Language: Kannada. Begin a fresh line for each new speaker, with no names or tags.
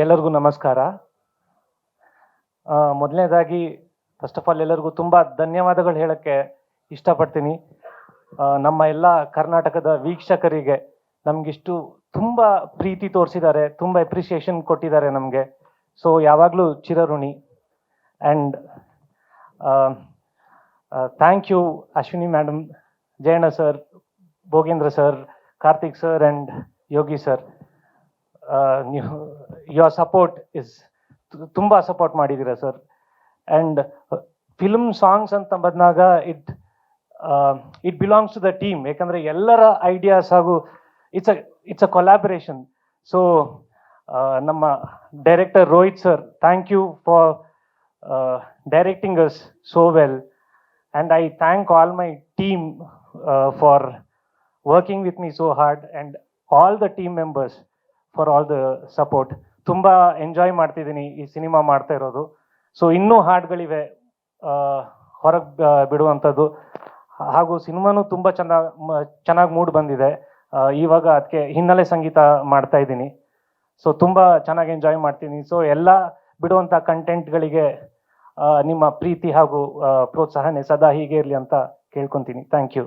ಎಲ್ಲರಿಗೂ ನಮಸ್ಕಾರ. ಮೊದಲನೇದಾಗಿ ಫಸ್ಟ್ ಆಫ್ ಆಲ್ ಎಲ್ಲರಿಗೂ ತುಂಬ ಧನ್ಯವಾದಗಳು ಹೇಳಕ್ಕೆ ಇಷ್ಟಪಡ್ತೀನಿ. ನಮ್ಮ ಎಲ್ಲ ಕರ್ನಾಟಕದ ವೀಕ್ಷಕರಿಗೆ ನಮಗಿಷ್ಟು ತುಂಬ ಪ್ರೀತಿ ತೋರಿಸಿದ್ದಾರೆ, ತುಂಬ ಎಪ್ರಿಸಿಯೇಷನ್ ಕೊಟ್ಟಿದ್ದಾರೆ ನಮಗೆ. ಸೊ ಯಾವಾಗಲೂ ಚಿರಋಣಿ. And thank you Ashwini madam Jayanna sir Bhogendra sir Karthik sir and Yogi sir ನೀವು ಯುವರ್ ಸಪೋರ್ಟ್ ಇಸ್ ತುಂಬ ಸಪೋರ್ಟ್ ಮಾಡಿದ್ದೀರ ಸರ್ ಆ್ಯಂಡ್ ಫಿಲ್ಮ್ ಸಾಂಗ್ಸ್ ಅಂತ ಬಂದಾಗ it it belongs to the team ಯಾಕಂದರೆ ಎಲ್ಲರ ಐಡಿಯಾಸ್ ಹಾಗೂ it's a it's a collaboration so ನಮ್ಮ director Rohit sir thank you for directing us so well and I thank all my team for working with me so hard and all the team members for all the support ತುಂಬ ಎಂಜಾಯ್ ಮಾಡ್ತಿದ್ದೀನಿ ಈ ಸಿನಿಮಾ ಮಾಡ್ತಾ ಇರೋದು. ಸೊ ಇನ್ನೂ ಹಾಡುಗಳಿವೆ ಹೊರಗೆ ಬಿಡುವಂಥದ್ದು. ಹಾಗೂ ಸಿನಿಮಾನು ತುಂಬ ಚೆನ್ನಾಗಿ ಚೆನ್ನಾಗಿ ಮೂಡ್ ಬಂದಿದೆ. ಇವಾಗ ಅದಕ್ಕೆ ಹಿನ್ನೆಲೆ ಸಂಗೀತ ಮಾಡ್ತಾ ಇದ್ದೀನಿ. ಸೊ ತುಂಬ ಚೆನ್ನಾಗಿ ಎಂಜಾಯ್ ಮಾಡ್ತೀನಿ. ಸೊ ಎಲ್ಲ ಬಿಡುವಂಥ ಕಂಟೆಂಟ್ಗಳಿಗೆ ನಿಮ್ಮ ಪ್ರೀತಿ ಹಾಗೂ ಪ್ರೋತ್ಸಾಹನೆ ಸದಾ ಹೀಗೆ ಇರಲಿ ಅಂತ ಕೇಳ್ಕೊತೀನಿ. Thank you